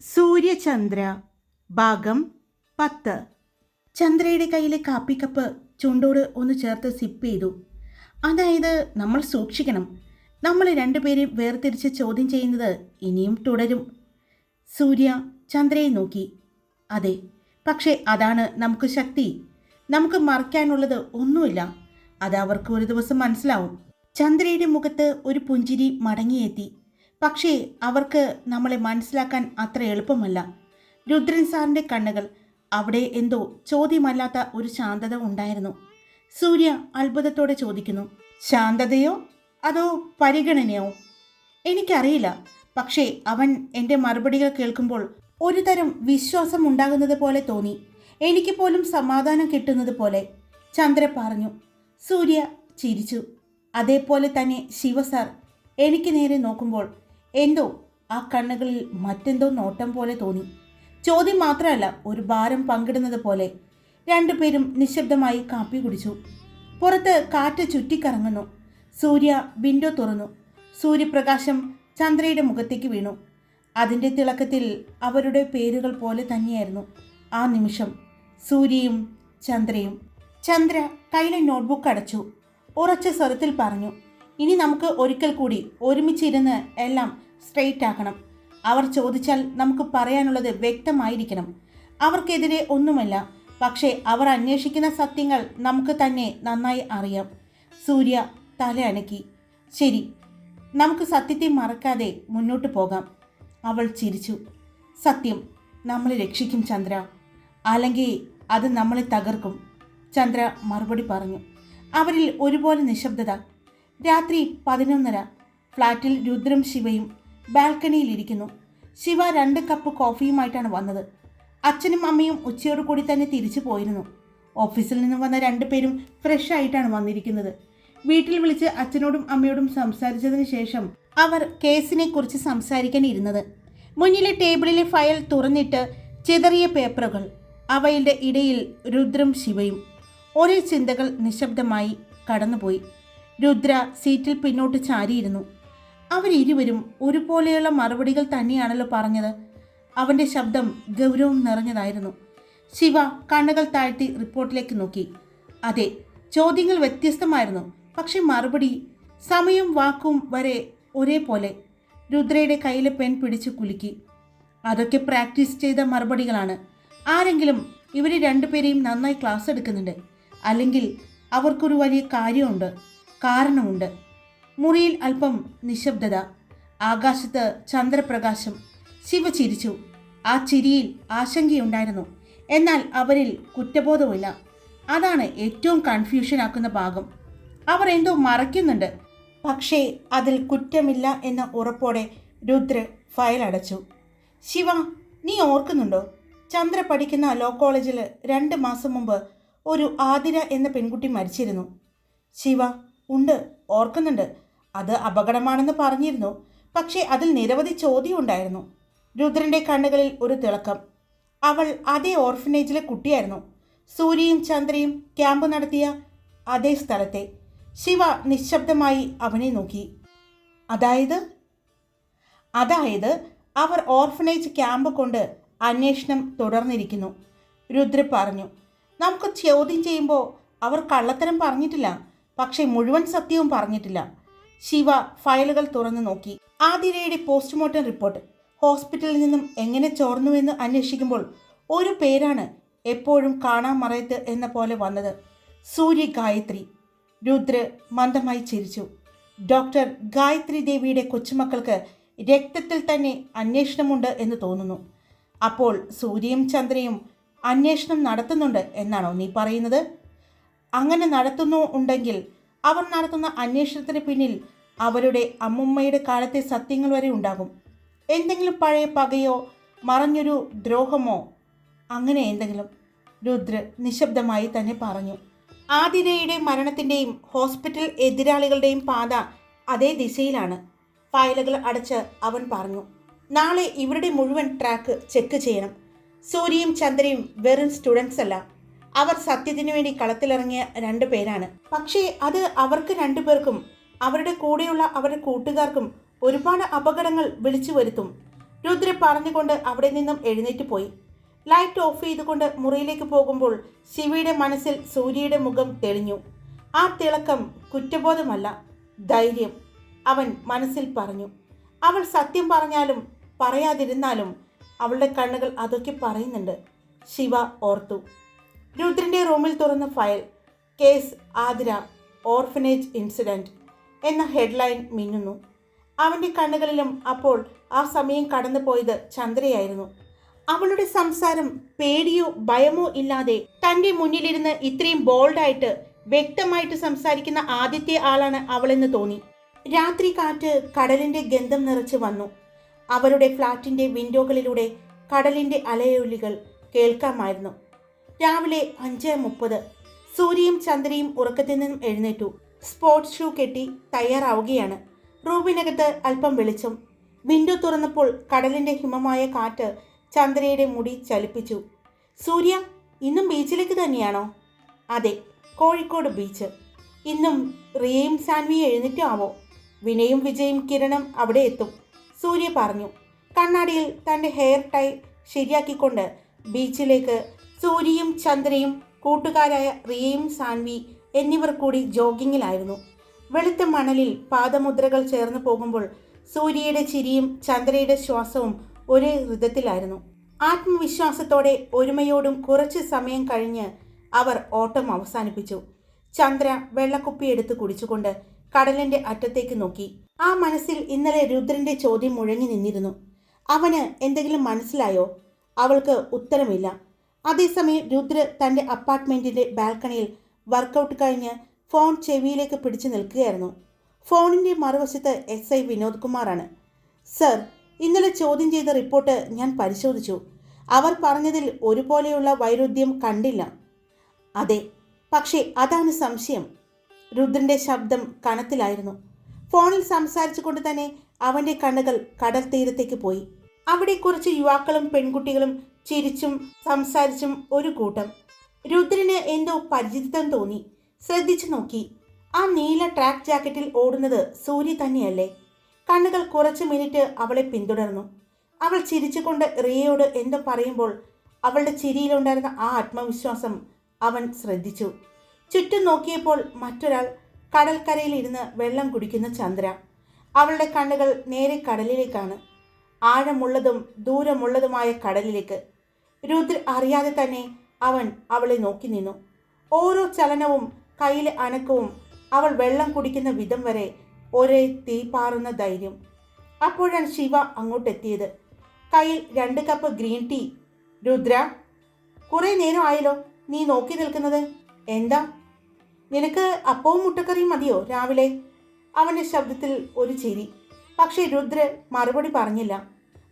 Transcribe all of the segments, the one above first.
സൂര്യചന്ദ്ര ഭാഗം പത്ത്. ചന്ദ്രയുടെ കയ്യിലെ കാപ്പിക്കപ്പ് ചുണ്ടോട് ഒന്ന് ചേർത്ത് സിപ്പ് ചെയ്തു. അതായത് നമ്മൾ സൂക്ഷിക്കണം. നമ്മൾ രണ്ടുപേരെയും വേർതിരിച്ച് ചോദ്യം ചെയ്യുന്നത് ഇനിയും തുടരും. സൂര്യ ചന്ദ്രയെ നോക്കി. അതെ പക്ഷേ അതാണ് നമുക്ക് ശക്തി. നമുക്ക് മറയ്ക്കാനുള്ളത് ഒന്നുമില്ല. അത് അവർക്ക് ഒരു ദിവസം മനസ്സിലാവും. ചന്ദ്രയുടെ മുഖത്ത് ഒരു പുഞ്ചിരി മടങ്ങിയെത്തി. പക്ഷേ അവർക്ക് നമ്മളെ മനസ്സിലാക്കാൻ അത്ര എളുപ്പമല്ല. രുദ്രൻ സാറിന്റെ കണ്ണുകൾ അവിടെ എന്തോ ചോദ്യമല്ലാത്ത ഒരു ശാന്തത ഉണ്ടായിരുന്നു. സൂര്യ അത്ഭുതത്തോടെ ചോദിക്കുന്നു ശാന്തതയോ? അതോ പരിഗണനയോ? എനിക്കറിയില്ല. പക്ഷേ അവൻ എന്റെ മറുപടികൾ കേൾക്കുമ്പോൾ ഒരു തരം വിശ്വാസം ഉണ്ടാകുന്നത് പോലെ തോന്നി. എനിക്ക് പോലും സമാധാനം കിട്ടുന്നത് പോലെ ചന്ദ്ര പറഞ്ഞു. സൂര്യ ചിരിച്ചു. അതേപോലെ തന്നെ ശിവ സാർ എനിക്ക് നേരെ നോക്കുമ്പോൾ എന്തോ ആ കണ്ണുകളിൽ മറ്റെന്തോ നോട്ടം പോലെ തോന്നി. ചോദ്യം മാത്രമല്ല ഒരു ഭാരം പങ്കിടുന്നത് പോലെ. രണ്ടുപേരും നിശബ്ദമായി കാപ്പി കുടിച്ചു. പുറത്ത് കാറ്റ് ചുറ്റിക്കറങ്ങുന്നു. സൂര്യ വിൻഡോ തുറന്നു. സൂര്യപ്രകാശം ചന്ദ്രയുടെ മുഖത്തേക്ക് വീണു. അതിന്റെ തിളക്കത്തിൽ അവരുടെ പേരുകൾ പോലെ തന്നെയായിരുന്നു ആ നിമിഷം. സൂര്യയും ചന്ദ്രയും. ചന്ദ്ര കയ്യിലെ നോട്ട്ബുക്ക് അടച്ചു. ഉറച്ച സ്വരത്തിൽ പറഞ്ഞു ഇനി നമുക്ക് ഒരിക്കൽ കൂടി ഒരുമിച്ചിരുന്ന് എല്ലാം സ്ട്രെയിറ്റ് ആക്കണം. അവർ ചോദിച്ചാൽ നമുക്ക് പറയാനുള്ളത് വ്യക്തമായിരിക്കണം. അവർക്കെതിരെ ഒന്നുമല്ല പക്ഷേ അവർ അന്വേഷിക്കുന്ന സത്യങ്ങൾ നമുക്ക് തന്നെ നന്നായി അറിയാം. സൂര്യ തല അനക്കി. ശരി നമുക്ക് സത്യത്തെ മറക്കാതെ മുന്നോട്ട് പോകാം. അവൾ ചിരിച്ചു. സത്യം നമ്മളെ രക്ഷിക്കും ചന്ദ്ര. അല്ലെങ്കിൽ അത് നമ്മളെ തകർക്കും ചന്ദ്ര മറുപടി പറഞ്ഞു. അവരിൽ ഒരുപോലെ നിശബ്ദത രാത്രി പതിനൊന്നര. ഫ്ലാറ്റിൽ രുദ്രം ശിവയും ബാൽക്കണിയിലിരിക്കുന്നു. ശിവ രണ്ട് കപ്പ് കോഫിയുമായിട്ടാണ് വന്നത്. അച്ഛനും അമ്മയും ഉച്ചയോട് കൂടി തന്നെ തിരിച്ചു പോയിരുന്നു. ഓഫീസിൽ നിന്ന് വന്ന രണ്ടുപേരും ഫ്രഷ് ആയിട്ടാണ് വന്നിരിക്കുന്നത്. വീട്ടിൽ വിളിച്ച് അച്ഛനോടും അമ്മയോടും സംസാരിച്ചതിന് ശേഷം അവർ കേസിനെ കുറിച്ച് സംസാരിക്കാൻ ഇരുന്നത് മുന്നിലെ ടേബിളിലെ ഫയൽ തുറന്നിട്ട് ചിതറിയ പേപ്പറുകൾ അവയുടെ ഇടയിൽ രുദ്രം ശിവയും. ഒരേ ചിന്തകൾ നിശബ്ദമായി കടന്നുപോയി. രുദ്ര സീറ്റിൽ പിന്നോട്ട് ചാരിയിരുന്നു. അവരിരുവരും ഒരുപോലെയുള്ള മറുപടികൾ തന്നെയാണല്ലോ പറഞ്ഞത്. അവന്റെ ശബ്ദം ഗൗരവം നിറഞ്ഞതായിരുന്നു. ശിവ കണ്ണുകൾ താഴ്ത്തി റിപ്പോർട്ടിലേക്ക് നോക്കി. അതെ ചോദ്യങ്ങൾ വ്യത്യസ്തമായിരുന്നു. പക്ഷെ മറുപടി സമയം വാക്കും വരെ ഒരേപോലെ. രുദ്രയുടെ കയ്യിലെ പെൻ പിടിച്ച് കുലുക്കി. അതൊക്കെ പ്രാക്ടീസ് ചെയ്ത മറുപടികളാണ്. ആരെങ്കിലും ഇവർ രണ്ടുപേരെയും നന്നായി ക്ലാസ് എടുക്കുന്നുണ്ട്. അല്ലെങ്കിൽ അവർക്കൊരു വലിയ കാര്യമുണ്ട്. കാരണമുണ്ട്. മുറിയിൽ അല്പം നിശബ്ദത. ആകാശത്ത് ചന്ദ്രപ്രകാശം. ശിവ ചിരിച്ചു. ആ ചിരിയിൽ ആശങ്കയുണ്ടായിരുന്നു. എന്നാൽ അവരിൽ കുറ്റബോധമില്ല അതാണ് ഏറ്റവും കൺഫ്യൂഷൻ ആക്കുന്ന ഭാഗം. അവർ എന്തോ മറയ്ക്കുന്നുണ്ട്. പക്ഷേ അതിൽ കുറ്റമില്ല എന്ന ഉറപ്പോടെ രുദ്ര ഫയൽ അടച്ചു. ശിവ നീ ഓർക്കുന്നുണ്ടോ? ചന്ദ്ര പഠിക്കുന്ന ലോ കോളേജിൽ രണ്ട് മാസം മുമ്പ് ഒരു ആതിര എന്ന പെൺകുട്ടി മരിച്ചിരുന്നു. ശിവ ഉണ്ട് ഓർക്കുന്നുണ്ട്. അത് അപകടമാണെന്ന് പറഞ്ഞിരുന്നു. പക്ഷേ അതിൽ നിരവധി ചോദ്യം ഉണ്ടായിരുന്നു രുദ്രന്റെ കണ്ണുകളിൽ ഒരു തിളക്കം. അവൾ അതേ ഓർഫനേജിലെ കുട്ടിയായിരുന്നു. സൂര്യയും ചന്ദ്രയും ക്യാമ്പ് നടത്തിയ അതേ സ്ഥലത്തെ. ശിവ നിശബ്ദമായി അവനെ നോക്കി. അതായത്? അതായത് അവർ ഓർഫനേജ് ക്യാമ്പ് കൊണ്ട് അന്വേഷണം തുടർന്നിരിക്കുന്നു. രുദ്ര പറഞ്ഞു നമുക്ക് ചോദ്യം ചെയ്യുമ്പോൾ അവർ കള്ളത്തരം പറഞ്ഞിട്ടില്ല. പക്ഷേ മുഴുവൻ സത്യവും പറഞ്ഞിട്ടില്ല. ശിവ ഫയലുകൾ തുറന്നു നോക്കി. ആതിരയുടെ പോസ്റ്റ്മോർട്ടം റിപ്പോർട്ട്. ഹോസ്പിറ്റലിൽ നിന്നും എങ്ങനെ ചോർന്നുവെന്ന് അന്വേഷിക്കുമ്പോൾ ഒരു പേരാണ് എപ്പോഴും കാണാൻ മറയത്ത് എന്ന പോലെ വന്നത്. സൂര്യ ഗായത്രി. രുദ്ര മന്ദമായി ചിരിച്ചു. ഡോക്ടർ ഗായത്രി ദേവിയുടെ കൊച്ചുമക്കൾക്ക് രക്തത്തിൽ തന്നെ അന്വേഷണമുണ്ട് എന്ന് തോന്നുന്നു. അപ്പോൾ സൂര്യയും ചന്ദ്രയും അന്വേഷണം നടത്തുന്നുണ്ട് എന്നാണോ നീ പറയുന്നത്? അങ്ങനെ നടത്തുന്നു ഉണ്ടെങ്കിൽ അവർ നടത്തുന്ന അന്വേഷണത്തിന് പിന്നിൽ അവരുടെ അമ്മുമ്മയുടെ കാലത്തെ സത്യങ്ങൾ വരെ ഉണ്ടാകും. എന്തെങ്കിലും പഴയ പകയോ മറഞ്ഞൊരു ദ്രോഹമോ അങ്ങനെ എന്തെങ്കിലും. രുദ്ര നിശബ്ദമായി തന്നെ പറഞ്ഞു. ആതിരയുടെ മരണത്തിന്റെയും ഹോസ്പിറ്റൽ എതിരാളികളുടെയും പാത അതേ ദിശയിലാണ്. ഫയലുകൾ അടച്ച് അവൻ പറഞ്ഞു. നാളെ ഇവരുടെ മുഴുവൻ ട്രാക്ക് ചെക്ക് ചെയ്യണം. സൂര്യയും ചന്ദ്രയും വെറും സ്റ്റുഡൻസ് അല്ല. അവർ സത്യത്തിനു വേണ്ടി കളത്തിലിറങ്ങിയ രണ്ടു പേരാണ്. പക്ഷേ അത് അവർക്ക് രണ്ടുപേർക്കും അവരുടെ കൂടെയുള്ള അവരുടെ കൂട്ടുകാർക്കും ഒരുപാട് അപകടങ്ങൾ വിളിച്ചു വരുത്തും. രുദ്ര പറഞ്ഞുകൊണ്ട് അവിടെ നിന്നും എഴുന്നേറ്റ് പോയി. ലൈറ്റ് ഓഫ് ചെയ്തുകൊണ്ട് മുറിയിലേക്ക് പോകുമ്പോൾ ശിവയുടെ മനസ്സിൽ സൂര്യയുടെ മുഖം തെളിഞ്ഞു. ആ തിളക്കം കുറ്റബോധമല്ല ധൈര്യം അവൻ മനസ്സിൽ പറഞ്ഞു. അവൾ സത്യം പറഞ്ഞാലും പറയാതിരുന്നാലും അവളുടെ കണ്ണുകൾ അതൊക്കെ പറയുന്നുണ്ട്. ശിവ ഓർത്തു. രുദ്രന്റെ റൂമിൽ തുറന്ന file case Athira orphanage incident എന്ന ഹെഡ്ലൈൻ മിന്നുന്നു. അവന്റെ കണ്ണുകളിലും അപ്പോൾ ആ സമയം കടന്നു പോയത് ചന്ദ്രയായിരുന്നു. അവളുടെ സംസാരം പേടിയോ ഭയമോ ഇല്ലാതെ തന്റെ മുന്നിലിരുന്ന് ഇത്രയും ബോൾഡായിട്ട് വ്യക്തമായിട്ട് സംസാരിക്കുന്ന ആദ്യത്തെ ആളാണ് അവളെന്ന് തോന്നി. രാത്രി കാറ്റ് കടലിന്റെ ഗന്ധം നിറച്ച് വന്നു. അവരുടെ ഫ്ലാറ്റിന്റെ വിൻഡോകളിലൂടെ കടലിന്റെ അലയൊലികൾ കേൾക്കാമായിരുന്നു. രാവിലെ അഞ്ച് മുപ്പത്. സൂര്യയും ചന്ദ്രയും ഉറക്കത്തിൽ നിന്നും എഴുന്നേറ്റു. സ്പോർട്സ് ഷൂ കെട്ടി തയ്യാറാവുകയാണ്. റൂമിനകത്ത് അല്പം വെളിച്ചം. വിൻഡോ തുറന്നപ്പോൾ കടലിന്റെ ഹിമമായ കാറ്റ് ചന്ദ്രയുടെ മുടി ചലിപ്പിച്ചു. സൂര്യ ഇന്നും ബീച്ചിലേക്ക് തന്നെയാണോ? അതെ കോഴിക്കോട് ബീച്ച്. ഇന്നും റിയയും സാൻവിയും എഴുന്നേറ്റാവോ വിനയും വിജയും കിരണം അവിടെ എത്തും. സൂര്യ പറഞ്ഞു. കണ്ണാടിയിൽ തന്റെ ഹെയർ ടൈ ശരിയാക്കിക്കൊണ്ട് ബീച്ചിലേക്ക് സൂര്യയും ചന്ദ്രയും കൂട്ടുകാരായ റിയയും സാൻവി എന്നിവർ കൂടി ജോഗിങ്ങിലായിരുന്നു. വെളുത്ത മണലിൽ പാദമുദ്രകൾ ചേർന്ന് പോകുമ്പോൾ സൂര്യയുടെ ചിരിയും ചന്ദ്രയുടെ ശ്വാസവും ഒരേ ഹൃദയത്തിലായിരുന്നു ആത്മവിശ്വാസത്തോടെ ഒരുമയോടും കുറച്ച് സമയം കഴിഞ്ഞ് അവർ ഓട്ടം അവസാനിപ്പിച്ചു. ചന്ദ്ര വെള്ളക്കുപ്പി എടുത്ത് കുടിച്ചുകൊണ്ട് കടലിന്റെ അറ്റത്തേക്ക് നോക്കി. ആ മനസ്സിൽ ഇന്നലെ രുദ്രന്റെ ചോദ്യം മുഴങ്ങി നിന്നിരുന്നു. അവന് എന്തെങ്കിലും മനസ്സിലായോ? അവൾക്ക് ഉത്തരമില്ല. അതേസമയം രുദ്ര തന്റെ അപ്പാർട്ട്മെന്റിന്റെ ബാൽക്കണിയിൽ വർക്കൗട്ട് കഴിഞ്ഞ് ഫോൺ ചെവിയിലേക്ക് പിടിച്ചു നിൽക്കുകയായിരുന്നു. ഫോണിന്റെ മറുവശത്ത് എസ് ഐ വിനോദ് കുമാറാണ്. സർ ഇന്നലെ ചോദ്യം ചെയ്ത റിപ്പോർട്ട് ഞാൻ പരിശോധിച്ചു. അവർ പറഞ്ഞതിൽ ഒരുപോലെയുള്ള വൈരുദ്ധ്യം കണ്ടില്ല. അതെ പക്ഷേ അതാണ് സംശയം. രുദ്രന്റെ ശബ്ദം കണത്തിലായിരുന്നു ഫോണിൽ സംസാരിച്ചുകൊണ്ട് തന്നെ അവന്റെ കണ്ണുകൾ കടൽ തീരത്തേക്ക് പോയി. അവിടെ കുറച്ച് യുവാക്കളും പെൺകുട്ടികളും ചിരിച്ചും സംസാരിച്ചും ഒരു കൂട്ടം. രുദ്രന് എന്തോ പരിചിതം തോന്നി. ശ്രദ്ധിച്ചു നോക്കി. ആ നീല ട്രാക്ക് ജാക്കറ്റിൽ ഓടുന്നത് സൂര്യ തന്നെയല്ലേ? കണ്ണുകൾ കുറച്ച് മിനിറ്റ് അവളെ പിന്തുടർന്നു. അവൾ ചിരിച്ചുകൊണ്ട് റിയയോട് എന്തോ പറയുമ്പോൾ അവളുടെ ചിരിയിലുണ്ടായിരുന്ന ആ ആത്മവിശ്വാസം അവൻ ശ്രദ്ധിച്ചു. ചുറ്റും നോക്കിയപ്പോൾ മറ്റൊരാൾ കടൽക്കരയിൽ ഇരുന്ന് വെള്ളം കുടിക്കുന്ന ചന്ദ്ര. അവളുടെ കണ്ണുകൾ നേരെ കടലിലേക്കാണ്. ആഴമുള്ളതും ദൂരമുള്ളതുമായ കടലിലേക്ക്. രുദ്ര അറിയാതെ തന്നെ അവൻ അവളെ നോക്കി നിന്നു. ഓരോ ചലനവും കയ്യിലെ അനക്കവും അവൾ വെള്ളം കുടിക്കുന്ന വിധം വരെ ഒരേ തീപാറുന്ന ധൈര്യം. അപ്പോഴാണ് ശിവ അങ്ങോട്ടെത്തിയത്. കയ്യിൽ രണ്ട് കപ്പ് ഗ്രീൻ ടീ രുദ്ര കുറേ നേരം ആയല്ലോ നീ നോക്കി നിൽക്കുന്നത്. എന്താ? നിനക്ക് അപ്പവും മുട്ടക്കറിയും മതിയോ രാവിലെ? അവന്റെ ശബ്ദത്തിൽ ഒരു ചിരി. പക്ഷേ രുദ്ര മറുപടി പറഞ്ഞില്ല.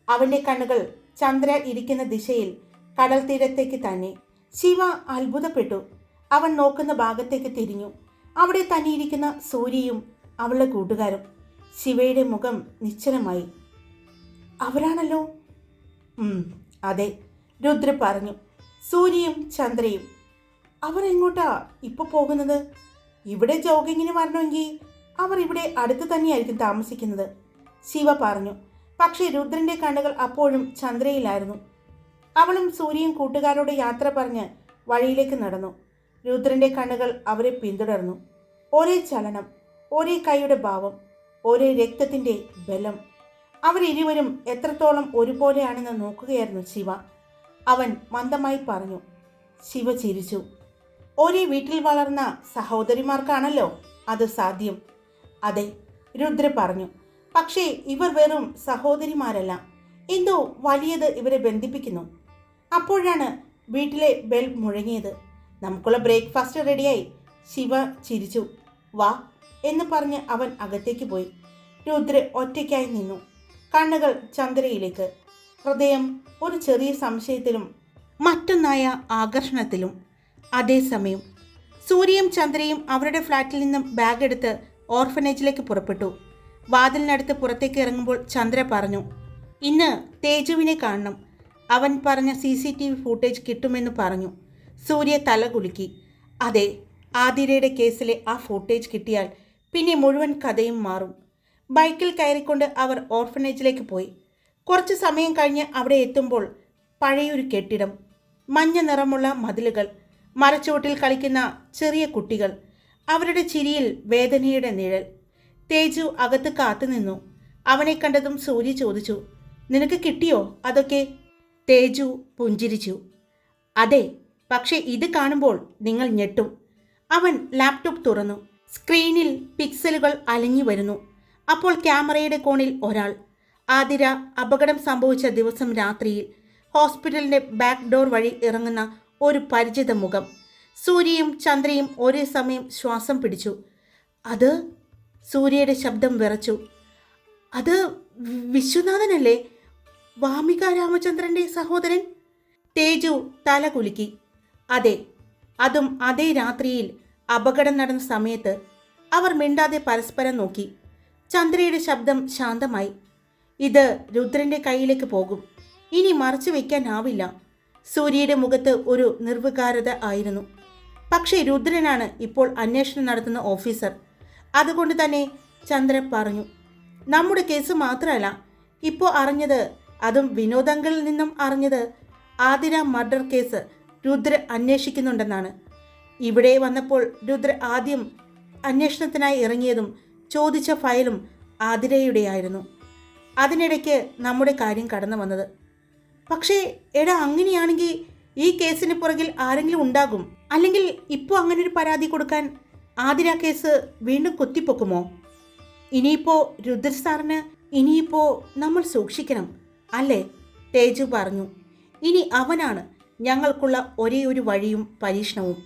അവന്റെ കണ്ണുകൾ ചന്ദ്ര ഇരിക്കുന്ന ദിശയിൽ കടൽ തീരത്തേക്ക് തന്നെ. ശിവ അത്ഭുതപ്പെട്ടു. അവൻ നോക്കുന്ന ഭാഗത്തേക്ക് തിരിഞ്ഞു. അവിടെ തന്നെയിരിക്കുന്ന സൂര്യയും അവളുടെ കൂട്ടുകാരും ശിവയുടെ മുഖം നിശ്ചലമായി. അവരാണല്ലോ? അതെ രുദ്ര പറഞ്ഞു. സൂര്യയും ചന്ദ്രയും. അവർ എങ്ങോട്ടാ ഇപ്പൊ പോകുന്നത്? ഇവിടെ ജോഗിങ്ങിന് വരണമെങ്കിൽ അവർ ഇവിടെ അടുത്ത് തന്നെയായിരിക്കും താമസിക്കുന്നത് ശിവ പറഞ്ഞു. പക്ഷേ രുദ്രന്റെ കണ്ണുകൾ അപ്പോഴും ചന്ദ്രയിലായിരുന്നു. അവളും സൂര്യയും കൂട്ടുകാരോട് യാത്ര പറഞ്ഞ് വഴിയിലേക്ക് നടന്നു. രുദ്രന്റെ കണ്ണുകൾ അവരെ പിന്തുടർന്നു. ഒരേ ചലനം ഒരേ കൈയുടെ ഭാവം ഒരേ രക്തത്തിന്റെ ബലം. അവരിരുവരും എത്രത്തോളം ഒരുപോലെയാണെന്ന് നോക്കുകയായിരുന്നു ശിവ. അവൻ മന്ദമായി പറഞ്ഞു ശിവ ചിരിച്ചു. ഒരേ വീട്ടിൽ വളർന്ന സഹോദരിമാർക്കാണല്ലോ അത് സാധ്യം. അതെ രുദ്ര പറഞ്ഞു പക്ഷേ ഇവർ വെറും സഹോദരിമാരല്ല. എന്തോ വലിയത് ഇവരെ ബന്ധിപ്പിക്കുന്നു. അപ്പോഴാണ് വീട്ടിലെ ബെൽ മുഴങ്ങിയത്. നമുക്കുള്ള ബ്രേക്ക്ഫാസ്റ്റ് റെഡിയായി. ശിവ ചിരിച്ചു. വാ എന്ന് പറഞ്ഞ് അവൻ അകത്തേക്ക് പോയി. രുദ്ര ഒറ്റയ്ക്കായി നിന്നു. കണ്ണുകൾ ചന്ദ്രയിലേക്ക്. ഹൃദയം ഒരു ചെറിയ സംശയത്തിലും മറ്റൊന്നായ ആകർഷണത്തിലും. അതേസമയം സൂര്യയും ചന്ദ്രയും അവരുടെ ഫ്ലാറ്റിൽ നിന്നും ബാഗ് എടുത്ത് ഓർഫനേജിലേക്ക് പുറപ്പെട്ടു. വാതിലിനടുത്ത് പുറത്തേക്ക് ഇറങ്ങുമ്പോൾ ചന്ദ്ര പറഞ്ഞു ഇന്ന് തേജുവിനെ കാണണം. അവൻ പറഞ്ഞ C C T V footage കിട്ടുമെന്ന് പറഞ്ഞു. സൂര്യ തല കുലുക്കി. അതെ ആതിരയുടെ കേസിലെ ആ ഫുട്ടേജ് കിട്ടിയാൽ പിന്നെ മുഴുവൻ കഥയും മാറും. ബൈക്കിൽ കയറിക്കൊണ്ട് അവർ ഓർഫനേജിലേക്ക് പോയി. കുറച്ച് സമയം കഴിഞ്ഞ് അവിടെ എത്തുമ്പോൾ പഴയൊരു കെട്ടിടം മഞ്ഞ നിറമുള്ള മതിലുകൾ മരച്ചുവട്ടിൽ കളിക്കുന്ന ചെറിയ കുട്ടികൾ അവരുടെ ചിരിയിൽ വേദനയുടെ നിഴൽ. തേജു അകത്ത് കാത്തുനിന്നു. അവനെ കണ്ടതും സൂര്യ ചോദിച്ചു നിനക്ക് കിട്ടിയോ അതൊക്കെ? തേജു പുഞ്ചിരിച്ചു. അതെ പക്ഷേ ഇത് കാണുമ്പോൾ നിങ്ങൾ ഞെട്ടും. അവൻ ലാപ്ടോപ്പ് തുറന്നു. സ്ക്രീനിൽ പിക്സലുകൾ അലിഞ്ഞു വരുന്നു. അപ്പോൾ ക്യാമറയുടെ കോണിൽ ഒരാൾ. ആതിര അപകടം സംഭവിച്ച ദിവസം രാത്രിയിൽ ഹോസ്പിറ്റലിന്റെ ബാക്ക് ഡോർ വഴി ഇറങ്ങുന്ന ഒരു പരിചിത മുഖം. സൂര്യയും ചന്ദ്രയും ഒരേ സമയം ശ്വാസം പിടിച്ചു. അത്? സൂര്യയുടെ ശബ്ദം വിറച്ചു. അത് വിശ്വനാഥനല്ലേ? വാമിക രാമചന്ദ്രന്റെ സഹോദരൻ? തേജു തല കുലുക്കി. അതെ അതും അതേ രാത്രിയിൽ അപകടം നടന്ന സമയത്ത് അവർ മിണ്ടാതെ പരസ്പരം നോക്കി. ചന്ദ്രയുടെ ശബ്ദം ശാന്തമായി. ഇത് രുദ്രന്റെ കയ്യിലേക്ക് പോകും. ഇനി മറച്ചു വയ്ക്കാനാവില്ല സൂര്യയുടെ മുഖത്ത് ഒരു നിർവികാരത ആയിരുന്നു. പക്ഷേ രുദ്രനാണ് ഇപ്പോൾ അന്വേഷണം നടത്തുന്ന ഓഫീസർ. അതുകൊണ്ട് തന്നെ ചന്ദ്രൻ പറഞ്ഞു നമ്മുടെ കേസ് മാത്രമല്ല ഇപ്പോൾ അറിഞ്ഞത് അതും വിനോദങ്ങളിൽ നിന്നും അറിഞ്ഞത് ആതിര മർഡർ കേസ് രുദ്ര അന്വേഷിക്കുന്നുണ്ടെന്നാണ്. ഇവിടെ വന്നപ്പോൾ രുദ്ര ആദ്യം അന്വേഷണത്തിനായി ഇറങ്ങിയതും ചോദിച്ച ഫയലും ആതിരയുടെയായിരുന്നു. അതിനിടയ്ക്ക് നമ്മുടെ കാര്യം കടന്നു വന്നത്. പക്ഷേ എടാ അങ്ങനെയാണെങ്കിൽ ഈ കേസിന് പുറകിൽ ആരെങ്കിലും ഉണ്ടാകും. അല്ലെങ്കിൽ ഇപ്പോൾ അങ്ങനെ ഒരു പരാതി കൊടുക്കാൻ ആതിര കേസ് വീണ്ടും കുത്തിപ്പൊക്കുമോ? ഇനിയിപ്പോൾ രുദ്ര സാറിന് ഇനിയിപ്പോൾ നമ്മൾ സൂക്ഷിക്കണം. അല്ലേ? തേജു പറഞ്ഞു. ഇനി അവനാണ് ഞങ്ങൾക്കുള്ള ഒരേ ഒരു വഴിയും പരീക്ഷണവും.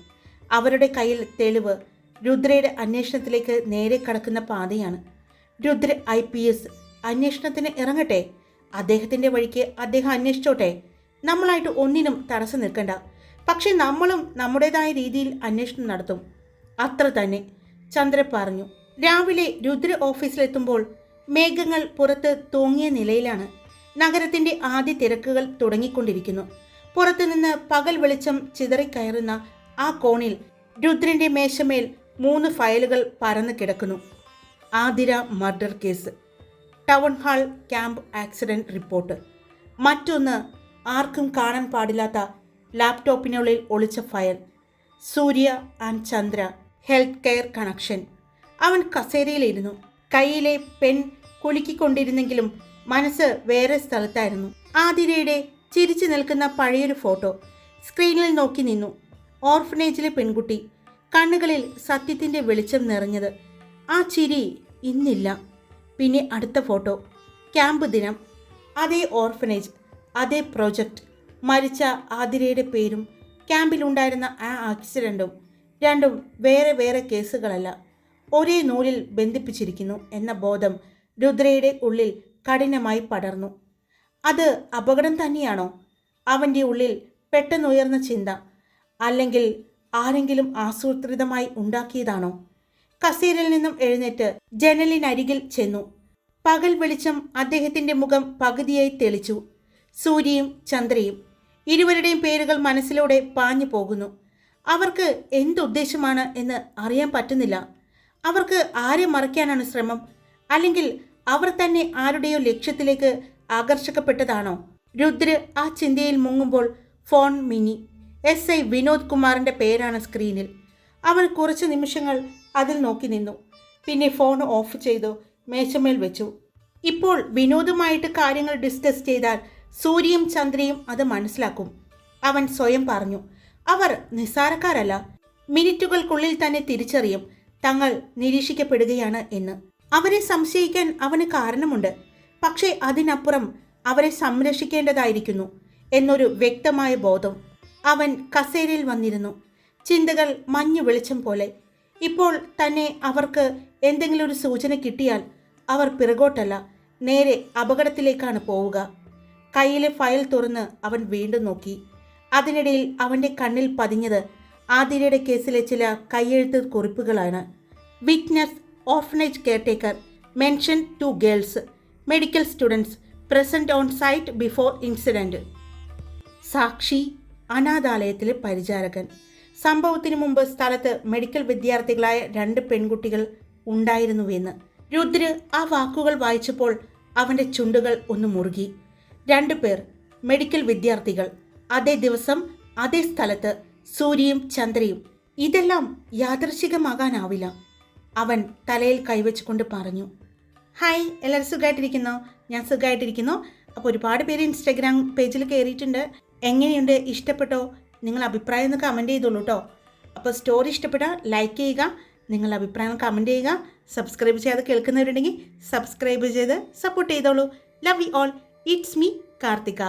അവരുടെ കയ്യിൽ തെളിവ് രുദ്രയുടെ അന്വേഷണത്തിലേക്ക് നേരെ കടക്കുന്ന പാതയാണ്. രുദ്ര ഐ പി എസ് അന്വേഷണത്തിന് ഇറങ്ങട്ടെ? അദ്ദേഹത്തിന്റെ വഴിക്ക് അദ്ദേഹം അന്വേഷിച്ചോട്ടെ? നമ്മളായിട്ട് ഒന്നിനും തടസ്സം നിൽക്കണ്ട. പക്ഷേ നമ്മളും നമ്മുടേതായ രീതിയിൽ അന്വേഷണം നടത്തും. അത്ര തന്നെ ചന്ദ്ര പറഞ്ഞു. രാവിലെ രുദ്ര ഓഫീസിലെത്തുമ്പോൾ മേഘങ്ങൾ പുറത്ത് തൂങ്ങിയ നിലയിലാണ്. നഗരത്തിന്റെ ആദ്യ തിരക്കുകൾ തുടങ്ങിക്കൊണ്ടിരിക്കുന്നു. പുറത്തുനിന്ന് പകൽ വെളിച്ചം ചിതറിക്കയറുന്ന ആ കോണിൽ രുദ്രന്റെ മേശമേൽ മൂന്ന് ഫയലുകൾ പരന്നു കിടക്കുന്നു. Athira murder case town hall camp accident report. മറ്റൊന്ന് ആർക്കും കാണാൻ പാടില്ലാത്ത ലാപ്ടോപ്പിനുള്ളിൽ ഒളിച്ച file Surya and Chandra health care connection. അവൻ കസേരയിലിരുന്നു. കയ്യിലെ പെൻ കുലുക്കിക്കൊണ്ടിരുന്നെങ്കിലും മനസ്സ് വേറെ സ്ഥലത്തായിരുന്നു. ആതിരയുടെ ചിരിച്ചു നിൽക്കുന്ന പഴയൊരു ഫോട്ടോ സ്ക്രീനിൽ നോക്കി നിന്നു. ഓർഫനേജിലെ പെൺകുട്ടി കണ്ണുകളിൽ സത്യത്തിന്റെ വെളിച്ചം നിറഞ്ഞത്. ആ ചിരി ഇന്നില്ല. പിന്നെ അടുത്ത ഫോട്ടോ. ക്യാമ്പ് ദിനം. അതേ ഓർഫനേജ് അതേ പ്രോജക്റ്റ് മരിച്ച ആതിരയുടെ പേരും ക്യാമ്പിലുണ്ടായിരുന്ന ആ ആക്സിഡന്റും രണ്ടും വേറെ വേറെ കേസുകളല്ല. ഒരേ നൂലിൽ ബന്ധിപ്പിച്ചിരിക്കുന്നു എന്ന ബോധം രുദ്രയുടെ ഉള്ളിൽ കഠിനമായി പടർന്നു. അത് അപകടം തന്നെയാണോ? അവന്റെ ഉള്ളിൽ പെട്ടെന്നുയർന്ന ചിന്ത അല്ലെങ്കിൽ ആരെങ്കിലും ആസൂത്രിതമായി ഉണ്ടാക്കിയതാണോ? കസേരയിൽ നിന്നും എഴുന്നേറ്റ് ജനലിനരികിൽ ചെന്നു. പകൽ വെളിച്ചം അദ്ദേഹത്തിന്റെ മുഖം പകുതിയായി തെളിച്ചു. സൂര്യയും ചന്ദ്രയും ഇരുവരുടെയും പേരുകൾ മനസ്സിലൂടെ പാഞ്ഞു പോകുന്നു. അവർക്ക് എന്തുദ്ദേശമാണ് എന്ന് അറിയാൻ പറ്റുന്നില്ല. അവർക്ക് ആരെ മറയ്ക്കാനാണ് ശ്രമം? അല്ലെങ്കിൽ അവർ തന്നെ ആരുടെയോ ലക്ഷ്യത്തിലേക്ക് ആകർഷിക്കപ്പെട്ടതാണോ രുദ്ര ആ ചിന്തയിൽ മുങ്ങുമ്പോൾ ഫോൺ മിനി എസ് ഐ വിനോദ് കുമാറിന്റെ പേരാണ് സ്ക്രീനിൽ. അവൻ കുറച്ച് നിമിഷങ്ങൾ അതിൽ നോക്കി നിന്നു. പിന്നെ ഫോൺ ഓഫ് ചെയ്തു മേശമേൽ വെച്ചു. ഇപ്പോൾ വിനോദുമായിട്ട് കാര്യങ്ങൾ ഡിസ്കസ് ചെയ്താൽ സൂര്യയും ചന്ദ്രയും അത് മനസ്സിലാക്കും. അവൻ സ്വയം പറഞ്ഞു അവർ നിസ്സാരക്കാരല്ല. മിനിറ്റുകൾക്കുള്ളിൽ തന്നെ തിരിച്ചറിയും. തങ്ങൾ നിരീക്ഷിക്കപ്പെടുകയാണ് എന്ന്. അവരെ സംശയിക്കാൻ അവന് കാരണമുണ്ട്. പക്ഷേ അതിനപ്പുറം അവരെ സംരക്ഷിക്കേണ്ടതായിരിക്കുന്നു എന്നൊരു വ്യക്തമായ ബോധം അവൻ കസേരയിൽ വന്നിരുന്നു. ചിന്തകൾ മഞ്ഞു വെളിച്ചം പോലെ. ഇപ്പോൾ തന്നെ അവർക്ക് എന്തെങ്കിലും ഒരു സൂചന കിട്ടിയാൽ അവർ പിറകോട്ടല്ല നേരെ അപകടത്തിലേക്കാണ് പോവുക. കയ്യിലെ ഫയൽ തുറന്ന് അവൻ വീണ്ടും നോക്കി. അതിനിടയിൽ അവന്റെ കണ്ണിൽ പതിഞ്ഞത് ആതിരയുടെ കേസിലെ ചില കയ്യെഴുത്ത് കുറിപ്പുകളാണ്. Witness orphanage caretaker mention two girls. Medical students present on site before incident സാക്ഷി അനാഥാലയത്തിലെ പരിചാരകൻ. സംഭവത്തിന് മുമ്പ് സ്ഥലത്ത് മെഡിക്കൽ വിദ്യാർത്ഥികളായ രണ്ട് പെൺകുട്ടികൾ ഉണ്ടായിരുന്നുവെന്ന്. രുദ്ര ആ വാക്കുകൾ വായിച്ചപ്പോൾ അവന്റെ ചുണ്ടുകൾ ഒന്ന് മുറുകി. രണ്ടു പേർ മെഡിക്കൽ വിദ്യാർത്ഥികൾ. അതേ ദിവസം അതേ സ്ഥലത്ത് സൂര്യയും ചന്ദ്രയും. ഇതെല്ലാം യാദൃശികമാകാനാവില്ല. അവൻ തലയിൽ കൈവച്ചുകൊണ്ട് പറഞ്ഞു ഹായ് എല്ലാവരും സുഖമായിട്ടിരിക്കുന്നോ ഞാൻ സുഖമായിട്ടിരിക്കുന്നു അപ്പോൾ ഒരുപാട് പേര് ഇൻസ്റ്റാഗ്രാം പേജിൽ കയറിയിട്ടുണ്ട്. എങ്ങനെയുണ്ട്? ഇഷ്ടപ്പെട്ടോ? നിങ്ങൾ അഭിപ്രായം ഒന്ന് കമന്റ് ചെയ്തോളൂ കേട്ടോ അപ്പോൾ സ്റ്റോറി ഇഷ്ടപ്പെട്ടാൽ ലൈക്ക് ചെയ്യുക. നിങ്ങൾ അഭിപ്രായം കമന്റ് ചെയ്യുക. സബ്സ്ക്രൈബ് ചെയ്യാതെ കേൾക്കുന്നവരുണ്ടെങ്കിൽ സബ്സ്ക്രൈബ് ചെയ്ത് സപ്പോർട്ട് ചെയ്തോളൂ. Love you all it's me Karthika